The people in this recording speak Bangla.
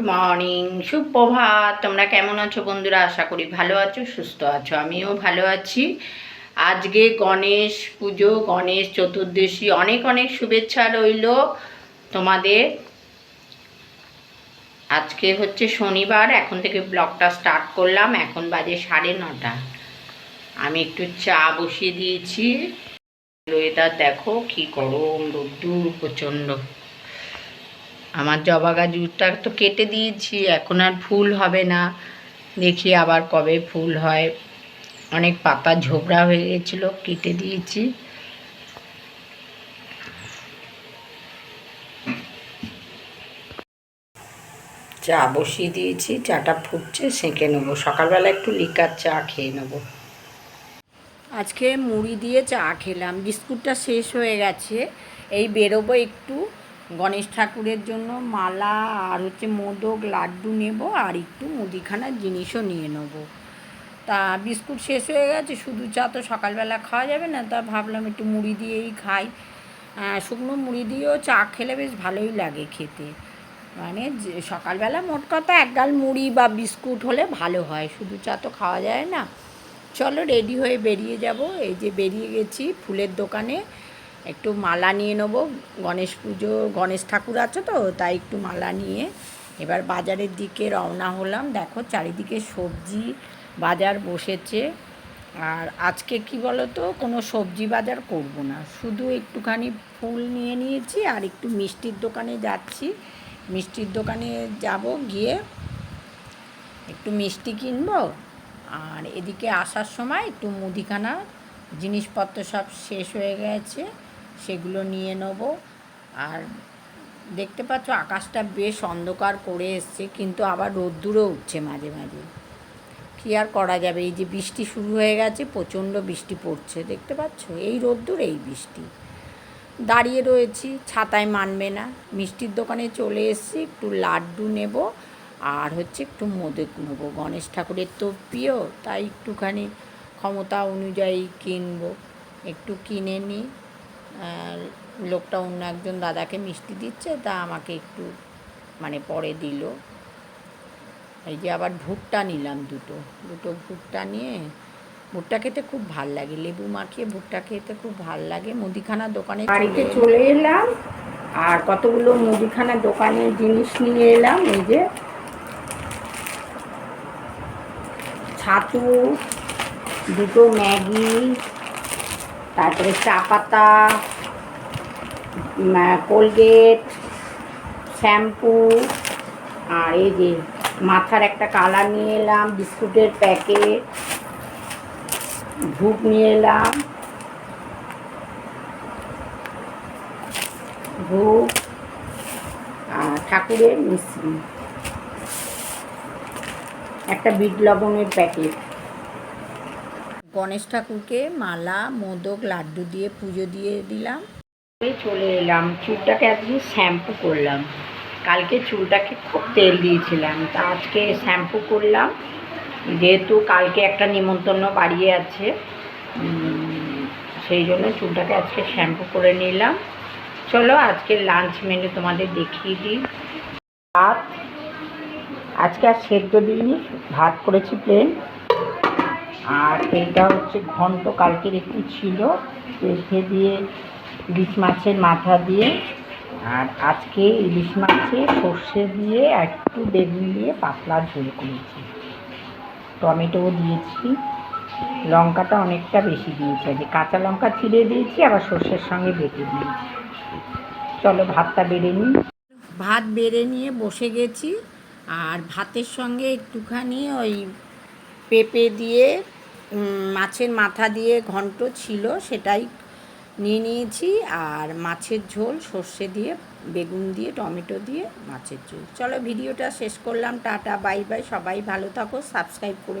মর্নিং, সুপ্রভাত। তোমরা কেমন আছো বন্ধুরা? আশা করি ভালো আছো, সুস্থ আছো। আমিও ভালো আছি। আজকে গণেশ পুজো, গণেশ চতুর্দশী, অনেক অনেক শুভেচ্ছা রইল তোমাদের। আজকে হচ্ছে শনিবার, এখন থেকে ব্লগটা স্টার্ট করলাম। এখন বাজে সাড়ে নটা। আমি একটু চা বসিয়ে দিয়েছি। ওয়েদার দেখো, কি গরম, রোদ্দুর, প্রচণ্ড। আমার জবা গাছটা তো কেটে দিয়েছি, এখন আর ফুল হবে না। দেখি আবার কবে ফুল হয়। অনেক পাতা ঝোবড়া হয়ে গেছিল, কেটে দিয়েছি। চা বসিয়ে দিয়েছি, চাটা ফুটছে, সেঁকে নেব। সকালবেলা একটু লিকার চা খেয়ে নেব। আজকে মুড়ি দিয়ে চা খেলাম। বিস্কুটটা শেষ হয়ে গেছে। এই বেরোবো একটু। গণেশ ঠাকুরের জন্য মালা আর হচ্ছে মোদক, লাড্ডু নেব আর একটু মুদিখানার জিনিসও নিয়ে নেব। তা বিস্কুট শেষ হয়ে গেছে, শুধু চা তো সকালবেলা খাওয়া যাবে না, তা ভাবলাম একটু মুড়ি দিয়েই খাই। শুকনো মুড়ি দিয়েও চা খেলে বেশ ভালোই লাগে খেতে। মানে সকালবেলা মোট কথা এক গাল মুড়ি বা বিস্কুট হলে ভালো হয়, শুধু চা তো খাওয়া যায় না। চলো রেডি হয়ে বেরিয়ে যাব, এই যে বেরিয়ে গেছি ফুলের দোকানে। একটু মালা নিয়ে নেব। গণেশ পুজো, গণেশ ঠাকুর আছে তো, তাই একটু মালা নিয়ে এবার বাজারের দিকে রওনা হলাম। দেখো চারিদিকে সবজি বাজার বসেছে। আর আজকে কি বলো তো কোনো সবজি বাজার করব না। শুধু একটুখানি ফুল নিয়ে নিয়েছি আর একটু মিষ্টির দোকানে যাচ্ছি। মিষ্টির দোকানে যাব গিয়ে একটু মিষ্টি কিনবো। আর এদিকে আসার সময় একটু মুদিখানা জিনিসপত্র সব শেষ হয়ে গেছে। সেগুলো নিয়ে নেব। আর দেখতে পাচ্ছ, আকাশটা বেশ অন্ধকার করে এসছে, কিন্তু আবার রোদ্দুরও উঠছে মাঝে মাঝে। কী আর করা যাবে? এই যে বৃষ্টি শুরু হয়ে গেছে, প্রচণ্ড বৃষ্টি পড়ছে, দেখতে পাচ্ছ? এই রোদ্দুর, এই বৃষ্টি। দাঁড়িয়ে রয়েছি, ছাতায় মানবে না। মিষ্টির দোকানে চলে এসেছি, একটু লাড্ডু নেব, আর হচ্ছে একটু মোদক নেব। গণেশ ঠাকুরের তো প্রিয়, তাই একটুখানি ক্ষমতা অনুযায়ী কিনবো। একটু কিনে নিই। লোকটা অন্য একজন দাদাকে মিষ্টি দিচ্ছে, তা আমাকে একটু মানে পরে দিল। এই যে আবার ভুট্টা নিলাম দুটো। দুটো ভুট্টা নিয়ে, ভুট্টা খেতে খুব ভালো লাগে। লেবু মাখিয়ে ভুট্টা খেতে খুব ভালো লাগে। মুদিখানার দোকানে বাড়িতে চলে এলাম, আর কতগুলো মুদিখানার দোকানে জিনিস নিয়ে এলাম, এই যে ছাতু, দুটো ম্যাগি তারপরে চা পাতা কোলগেট শ্যাম্পু আর এই যে মাথার একটা কালার নিয়ে এলাম, বিস্কুটের প্যাকেট ধূপ নিয়ে এলাম, ধূপ, আর ঠাকুরের মিশ্রি একটা বিট লবণের প্যাকেট গণেশ ঠাকুরকে মালা, মোদক, লাড্ডু দিয়ে পুজো দিয়ে দিলাম। চলে এলাম। চুলটাকে আজকে শ্যাম্পু করলাম। কালকে চুলটাকে খুব তেল দিয়েছিলাম। তা আজকে শ্যাম্পু করলাম। যেহেতু কালকে একটা নিমন্ত্রণ বাড়িয়ে আছে সেই জন্য চুলটাকে আজকে শ্যাম্পু করে নিলাম। চলো আজকে লাঞ্চ মেনু তোমাদের দেখিয়ে দিই। ভাত। আজকে আর সেদ্ধ দিইনি, ভাত করেছি প্লেন। আর এইটা হচ্ছে ঘন্ট, কালকের একটু ছিল। রেখে দিয়ে, ইলিশ মাছের মাথা দিয়ে, আর আজকে ইলিশ মাছে সর্ষে দিয়ে, একটু বেগুন দিয়ে পাতলা ঝোল করেছি। টমেটোও দিয়েছি। লঙ্কাটা অনেকটা বেশি দিয়েছি। আজকে কাঁচা লঙ্কা ছিঁড়ে দিয়েছি, আবার সর্ষের সঙ্গে বেটে দিয়েছি। চলো, ভাতটা বেড়ে নিই। ভাত বেড়ে নিয়ে বসে গেছি। আর ভাতের সঙ্গে একটুখানি ওই পেঁপে দিয়ে মাছের মাথা দিয়ে ঘন্ট ছিল সেটাই নিয়ে নিয়েছি। আর মাছের ঝোল সর্ষে দিয়ে, বেগুন দিয়ে, টমেটো দিয়ে মাছের ঝোল। চলো ভিডিওটা শেষ করলাম। Tata, bye bye. সবাই ভালো থাকো, সাবস্ক্রাইব করে